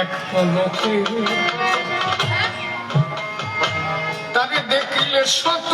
এক পলকে তারে দেখলে শত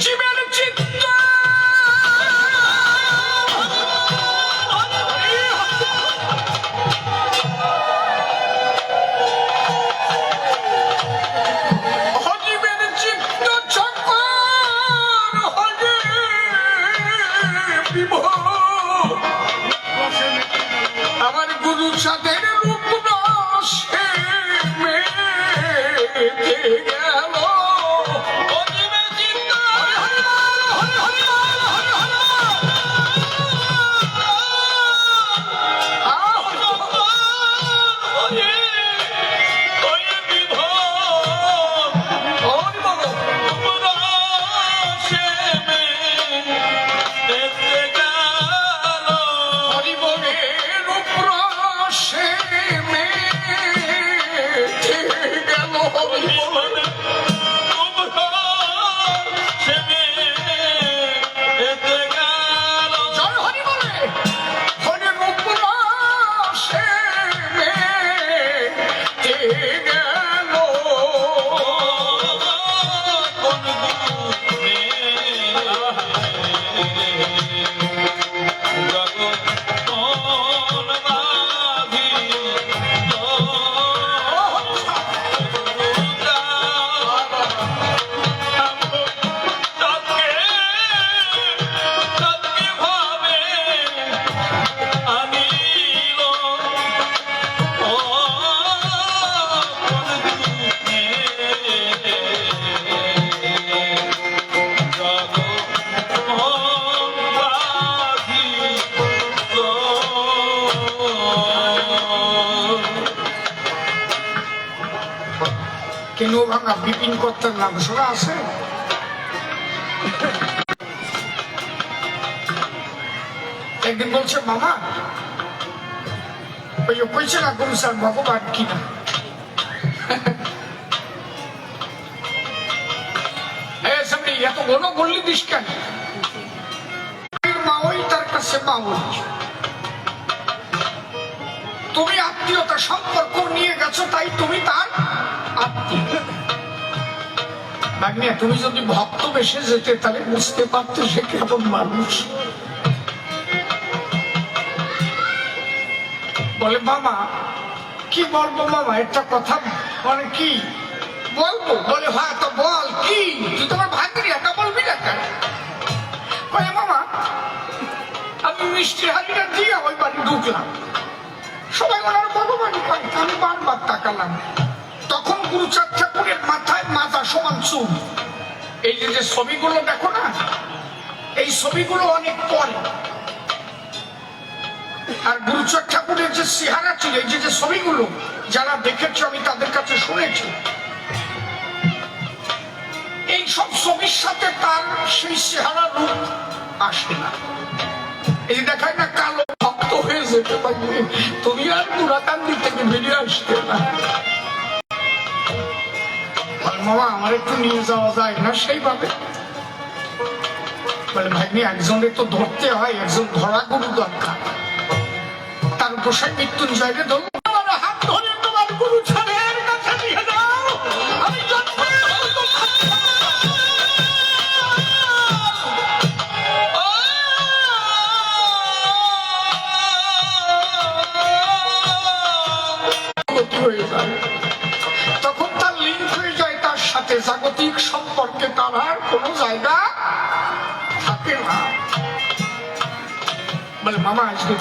Jimmy! ভাঙা বিপিন নাম শোনা আছে? একদিন বলছে, মামা, ওই কইছে না গুরু স্যার ভগবান কিনা? এত ঘন বললি দিস কেন? মাওই তার কাছে মাওই। তুমি আত্মীয়তা সম্পর্ক নিয়ে গেছো, তাই তুমি তার আত্মীয়। ভাগ্নিয়া তুমি যদি ভক্ত বেসে যেতে, তাহলে বুঝতে পারতে সে কেমন মানুষ। বলে, মামা, কি বলব মামা? একটা কথা মানে কি? বলব? বলে হ্যাঁ তো বল, কি? তুই তোমার ভাগ্নি এটা বলবি না কেন? বলে মামা, আমি মিষ্টি হাড়িটা দিয়ে ওই বাড়ি ঢুকলাম। সবাই ওনার ভগবান পাই আমি বারবার তাকালাম। গুরুচাঁদ ঠাকুরের মাথায় মাথা সমান চুল। এই যে ছবিগুলো দেখো না, এই ছবিগুলো অনেক পরে। আর গুরুচাঁদ ঠাকুরের যে চেহারা ছিল, এই যে ছবিগুলো, যারা দেখেছ, আমি তাদের কাছে শুনেছি। এই সব ছবির সাথে তার সেই চেহারা রূপ আসে না। এই দেখায় না, কালো ভক্ত হয়ে যেতে পারবে। তুমি আর পুরাকান্দি থেকে বেরিয়ে আসতে না। মামা আমার একটু নিয়ে যাওয়া যায় না সেইভাবে। বলে ভাগ্নি একজনের তো ধরতে হয়, একজন ধরা গরু দরকার। তার উপর সে মৃত্যুঞ্জয়কে ধরবো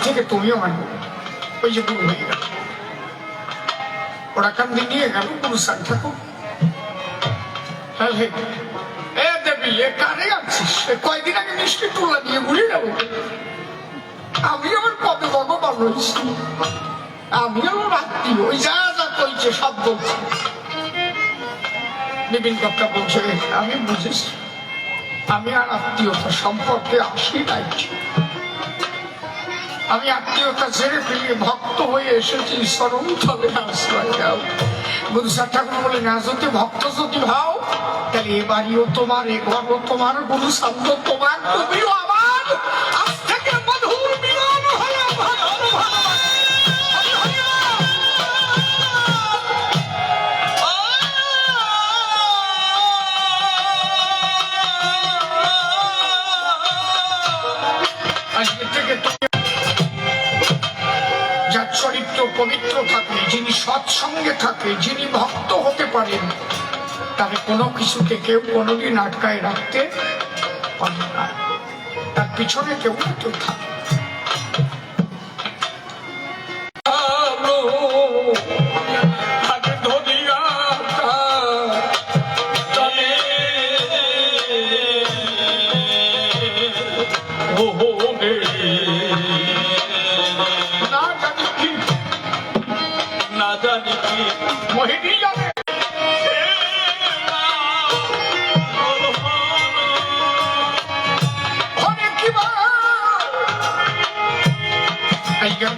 থেকে তুমিও আনব ওই যে গুরু হয়ে গেল। ওরা কান্দি নিয়ে গেল গুরু সান ঠাকুর হ্যাঁ এ দেবী, এ কারে কয়দিন আগে মিষ্টি তুলা দিয়ে ঘুরে গেল? আমি আমার কবে ভগবান আমি আমার আত্মীয় ওই যা যা কইছে, সব বলছে। বিপিন কথা বলছে, আমি বুঝেছি। আমি আর আত্মীয়তা সম্পর্কে আসি নাই। আমি আত্মীয়তা ছেড়ে ফেলিয়ে ভক্ত হয়ে এসেছি সরমতলে আশ্রয় দাও গুরুসার ঠাকুর বলে না যদি ভক্ত যদি ভাও তাহলে এ বাড়িও তোমার, এ ঘরও তোমার, গুরু সাধ্য তোমার, তুমিও আমার পবিত্র থাকে যিনি সৎসঙ্গে থাকে যিনি ভক্ত হতে পারেন, তাকে কোনো কিছুকে কেউ কোনোদিন আটকায় রাখতে পারে না। তার পিছনে কেউ কেউ থাকে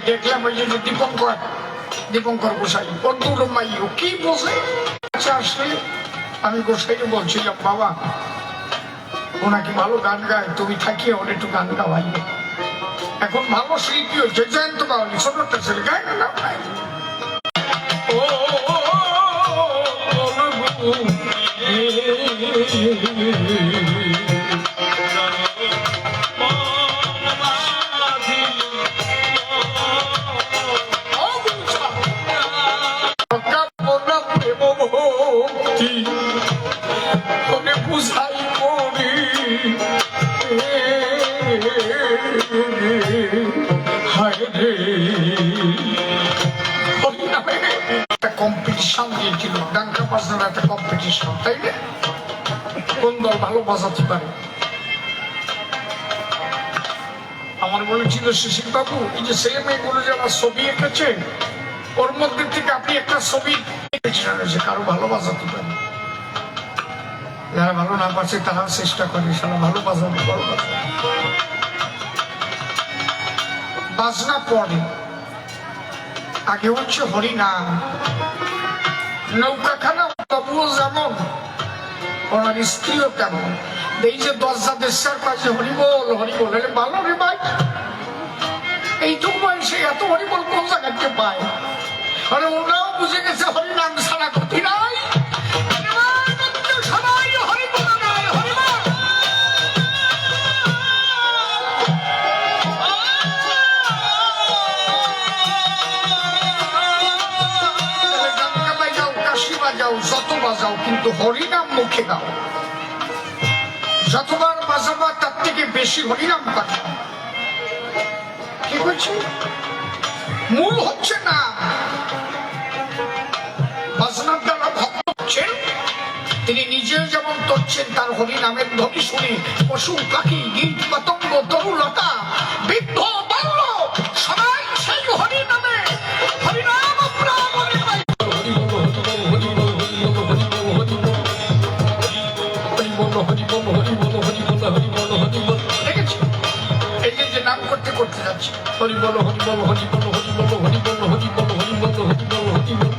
দেখলাম, ওই যে দীপঙ্কর দীপঙ্কর গোসাই। বন্ধুর মাইও, কি বসে? আচ্ছা আসলে আমি গোসাইকে বলছিলাম বাবা ওনাকে ভালো গান গায়, তুমি থাকিয়ে ওর একটু গান গাওয়াই। এখন ভালো শিল্পী হচ্ছে জয়ন্ত বাউলি ছোটটা ছেলে গায় না। Oh, দিয়েছিল ডাঙ্কা বাজানোর একটা কম্পিটিশন তাই না? কোন দল ভালো বাজাতে পারে? আমার বলেছিল শিশির বাবু, এই যে ছেলে মেয়েগুলো যারা ছবি এঁকেছে, ওর মধ্যে থেকে আপনি একটা ছবি এঁকেছিলেন কারও ভালো বাজাতে পারে। যারা ভালো না পারছে তারা চেষ্টা করে, সারা ভালো বাজাবে ভালো বাজাবে বাজনা পড়ে। আগে হচ্ছে হরিনাম নৌকাখানা তবুও যেমন ওনার স্ত্রীও তেমন এই যে দরজা দেশার কাছে হরিবল হরিবল এটা ভালো রে ভাই। এইটুকু বয়সে এত হরিবল কোন জায়গাতে পায়? আরে ওরাও বুঝে গেছে হরিনাম ছাড়া ক্ষতি নাই বাজাও কিন্তু হরিনাম মুখে গাও যতবার বাজাবা, তার থেকে বেশি হরিনাম পাবে। কি বলছি? মূল হচ্ছে না। বাজনার দ্বারা ভক্ত হচ্ছেন, তিনি নিজেও যেমন করছেন, তার হরিনামের ধ্বনি শুনে পশু, পাখি গীত পতঙ্গ, তরুলতা, বৃদ্ধ এই যে যে নাম করতে করতে যাচ্ছে হরি বলো হরি বলো হরি বলো হরি বলো হরি বলো হরি বলো হরি বলো হরি বলো হরি বলো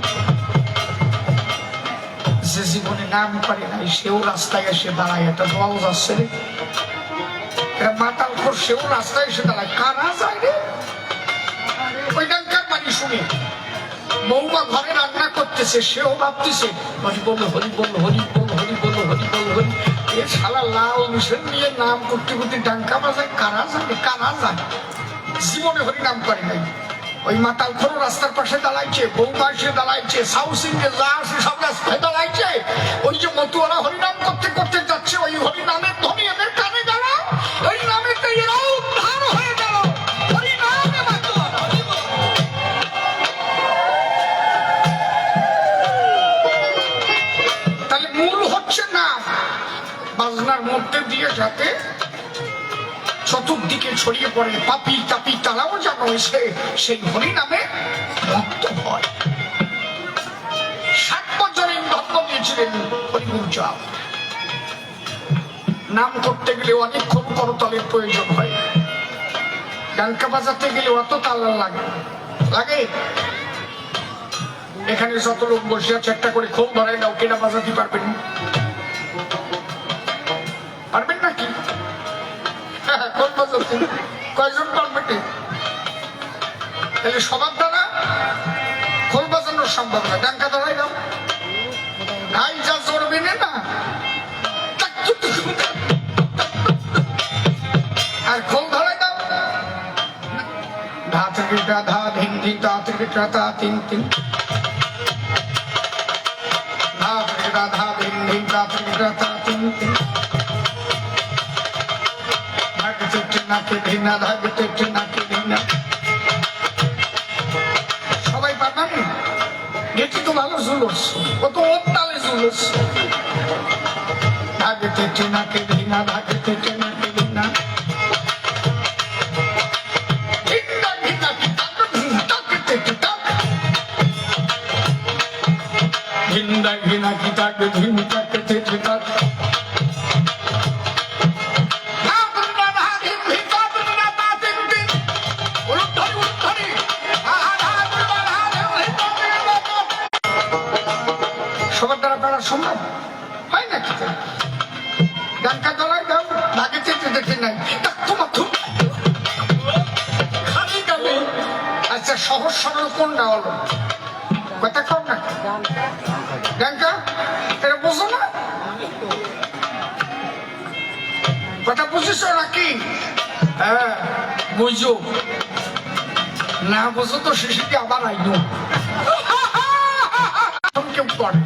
যে জীবনে নাম করে নাই সেও রাস্তায় এসে দাঁড়ায় একটা দল যাচ্ছে রে এরা মাতাল খোর সেও রাস্তায় এসে দাঁড়ায় কারা যায় রে ওই ডাক্তার বাড়ি শুনে বৌমা ঘরে রান্না করতেছে সেও ভাবতেছে হরি বল হরি বল হরি বল হরি বল হরি বল হরি শালা লাল মিশন নিয়ে নাম করতে করতে ডাঙ্কা বাজায় কারা কারা জীবনে হরি নাম করে নাই। ওই মাতাল রাস্তার পাশে দাঁড়াইছে বৌমা এসে দাঁড়াইছে সাউথ ইন্ডিয়া যা আছে সব রাস্তায় দাঁড়াইছে। ওই যে মতুয়ারা হরিনাম করতে করতে যাচ্ছে, ওই হরিনামের ধনী এদের কানে বাজনার মধ্যে দিয়ে যাতে চতুর্দিকে ছড়িয়ে পড়ে, পাপি তাপি তারাও যেন এসে সেই হরি নামে মত্ত হয়। ষাট বছরে ধর্ম দিয়েছিলেন হরিগুণ চাপ নাম করতে গেলে অনেকক্ষণ করতলের প্রয়োজন হয়। ডাঙ্কা বাজাতে গেলে অত তালা লাগে। লাগে? এখানে যত লোক বসে আছে, একটা করে খোল ধরাই দাও, কেনা বাজাতে পারবেন পারবেন কয়জন তাহলে সবার দ্বারা খোল বাজানো সম্ভব না। ডাঙ্কা ধরাই দাও নাই যা না। আর খোল ধা থেকে ধা তা থেকে তা, তিন তিন। বিন্ধি ধাত্রি রাধা তিনটি ভাগতে নাকি ধিনা সবাই পারবেন গেছি তো ভালো জুলুস। ও তো ওর তালে জুলুস ধাগতে নাকি ধিনা ধাগতে নাকি হ্যাঁ না বুঝো তো শিশুকে আবার আইনো কেউ করে।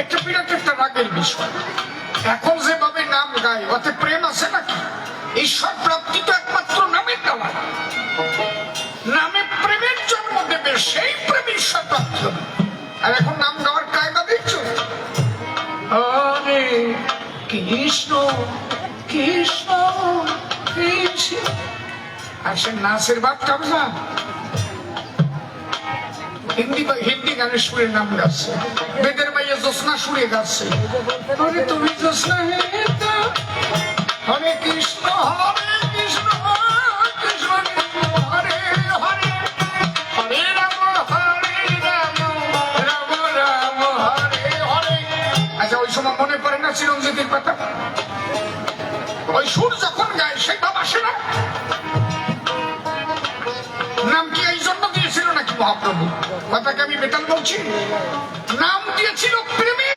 একটা বিরাট একটা রাগের বিষয়। এখন যেভাবে নাম গায় ওতে প্রেম আছে নাকি? ঈশ্বর প্রাপ্তি তো একমাত্র নামের দেওয়া নামে প্রেমের জন্ম দেবে, সেই প্রেম ঈশ্বর প্রাপ্তি আর এখন নাম গাওয়ার কায়দা কৃষ্ণ কৃষ্ণ কৃষ্ণ। আর সে নাচের বাপটা না? হিন্দি হিন্দি গানের সুরে গাচ্ছে। বেদের মাইয়া সুরে গাচ্ছে। বেতাল বলছি নাম দিয়েছিল প্রেমে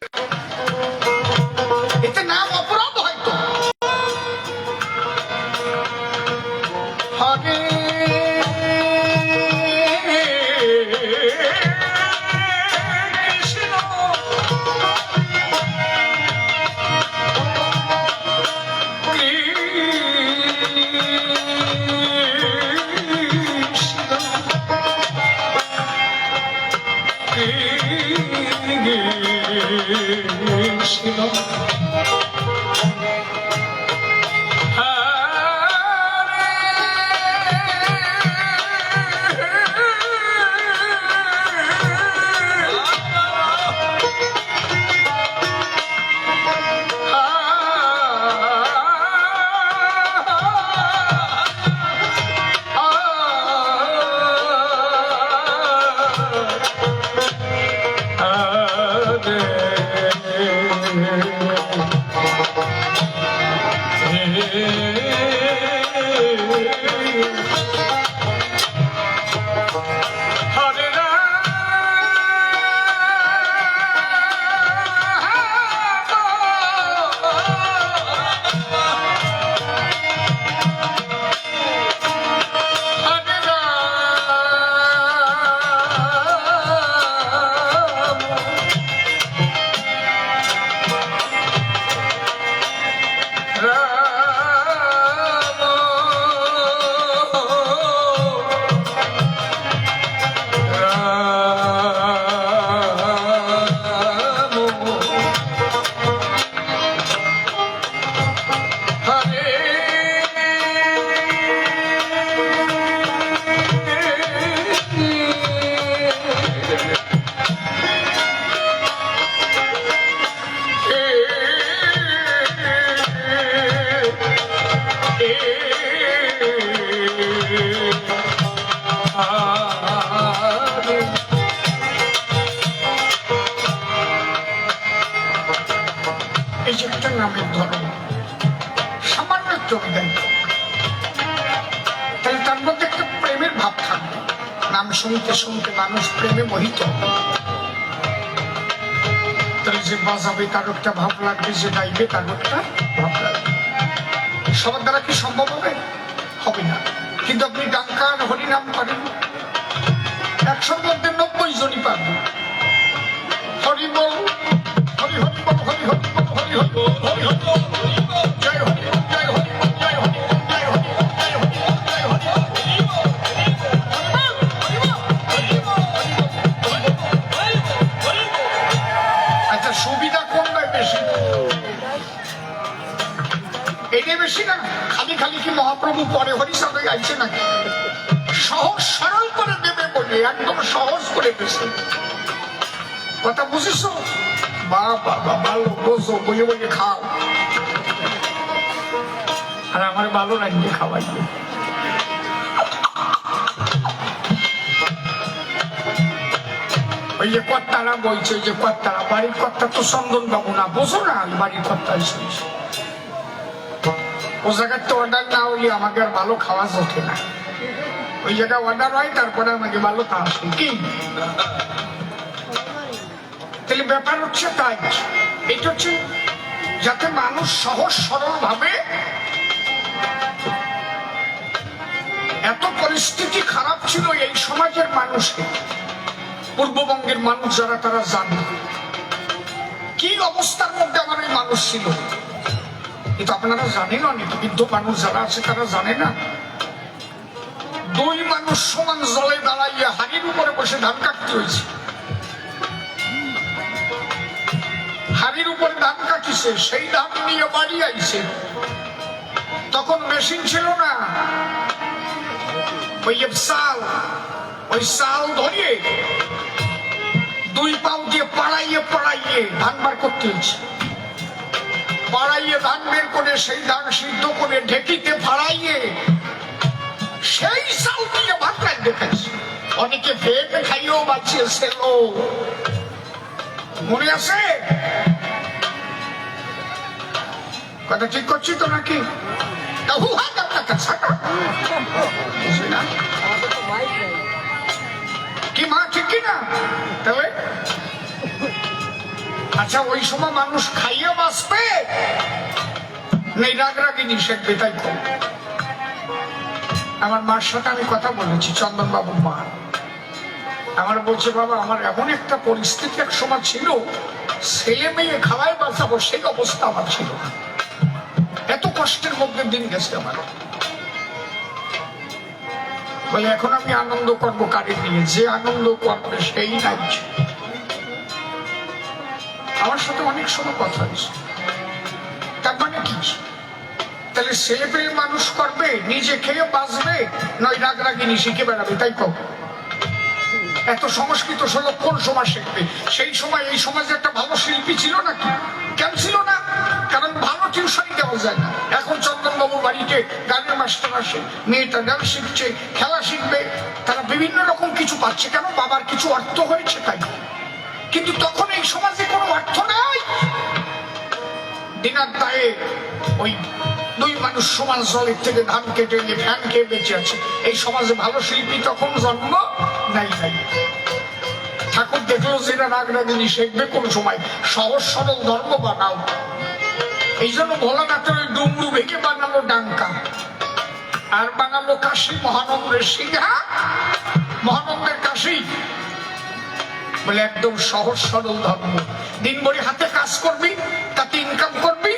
নাম শুনতে শুনতে মানুষ প্রেমে মোহিত। যে বাজাবে তার একটা ভাব লাগবে, যে গাইবে তার একটা ভাব লাগবে। সবার দ্বারা কি সম্ভব হবে? হবে না। কিন্তু আপনি ডাক্তার হরিনাম পারেন একশোর মধ্যে নব্বই জনই পারবেন হরি বল, হরি হরি হরি হরি হরি হরি হরি হরি হরি বেশি না, খালি খালি কি মহাপ্রভু পরে সহজ সরল করে দেবে বলে, একদম সহজ করে কথা বাবা বইয়ে খাও। আর আমার ভালো লাগবে খাওয়াইবে ওই যে কর্তারা বলছে যে কর্তারা, বাড়ির কর্তা তো চন্দন বাবু না, বোঝো না, বাড়ির কর্তা হিসেবে জায়গার তো অর্ডার না হলে আমাকে আর ভালো খাওয়া জোটে না। ওই জায়গায় অর্ডার হয়, তারপরে আমাকে ভালো খাওয়া কি? তাহলে ব্যাপার হচ্ছে তাই। এটা হচ্ছে যাতে মানুষ সহজ সরল ভাবে এত পরিস্থিতি খারাপ ছিল এই সমাজের মানুষের পূর্ববঙ্গের মানুষ যারা, তারা জানে। কি অবস্থার মধ্যে আমার এই মানুষ ছিল? কিন্তু আপনারা জানেন অনেক বৃদ্ধ মানুষ যারা আছে তারা জানে না। দুই মানুষ সমান জলে দাঁড়াইয়া হাড়ির উপরে বসে ধান কাটতে হয়েছে। হাড়ির ধান কাটিছে, সেই ধান নিয়ে বাড়ি আইছে। তখন মেশিন ছিল না। ওই চাল ওই চাল ধরিয়ে দুই পাও দিয়ে পাড়াইয়ে পাড়াইয়ে ধান বার করতে হয়েছে। পাড়াইয়ে ধান বের করে সেই ধান সিদ্ধ করে ঢেকিতে ফাড়াইয়ে সেই চাল দিয়ে ভাত রাখ দেখাচ্ছে অনেকে ভেট খাইয়েও বাঁচিয়েছিল মনে আছে? কথা ঠিক করছি তো নাকি? কি মা ঠিক কি না? তাহলে আচ্ছা ওই সময় মানুষ খাইয়ে বাঁচবে? নেই আমার মার সাথে আমি কথা বলেছি চন্দন বাবুর মা। আমার বলছে, বাবা, আমার এমন একটা পরিস্থিতি এক সময় ছিল, ছেলে মেয়ে খাওয়ায় বাঁচাবো, সেই অবস্থা আমার ছিল। এত কষ্টের মধ্যে দিন গেছে আমার। বলে, এখন আমি আনন্দ করব কারে নিয়ে, যে আনন্দ করবে সেই নাই। আমার সাথে অনেক সময় কথা হয়েছে। তার মানে কি? তাহলে ছেলে পেলে মানুষ করবে, নিজে খেয়ে বাঁচবে, নয় রাগ রাগিনী শিখে বেড়াবে, তাই কব এত সংস্কৃত শ্লোক কোন সময় শিখবে? সেই সময়, এই সমাজে একটা ভালো শিল্পী ছিল নাকি? কেন ছিল না? কারণ ভালো টিউশনই দেওয়া যায় না। এখন চন্দনবাবুর বাড়িতে গানের মাস্টার আসে, মেয়েটা ডান্স শিখছে, খেলা শিখবে, তারা বিভিন্ন রকম কিছু পাচ্ছে। কেন? বাবার কিছু অর্থ হয়েছে তাই। কিন্তু তখন এই সমাজে কোনো অর্থ নাই। দিনার দায়ে ওই দুই মানুষ সমান জলের থেকে ধান কেটে নিয়ে ফ্যান খেয়ে বেঁচে আছে। এই সমাজে ভালো শিল্পী তখন জন্ম নাই নাই। ঠাকুর দেখল যেটা রাগ রাগিনী শিখবে কোন সময়। সহজ সরল ধর্ম বানাও। এই জন্য ভোলানাথের ওই ডুমরু ভেঙে বানালো ডাঙ্কা। আর বানালো কাশি মহানন্দের সিংহা। মহানন্দের কাশী বলে একদম সহজ সরল ধর্ম। দিন ভরি হাতে কাজ করবি, তাতে ইনকাম করবি,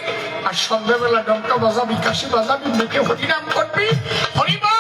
আর সন্ধ্যাবেলা ডমটা বাজাবি, কাশি বাজাবি মুখে হরিনাম করবি। হরিবল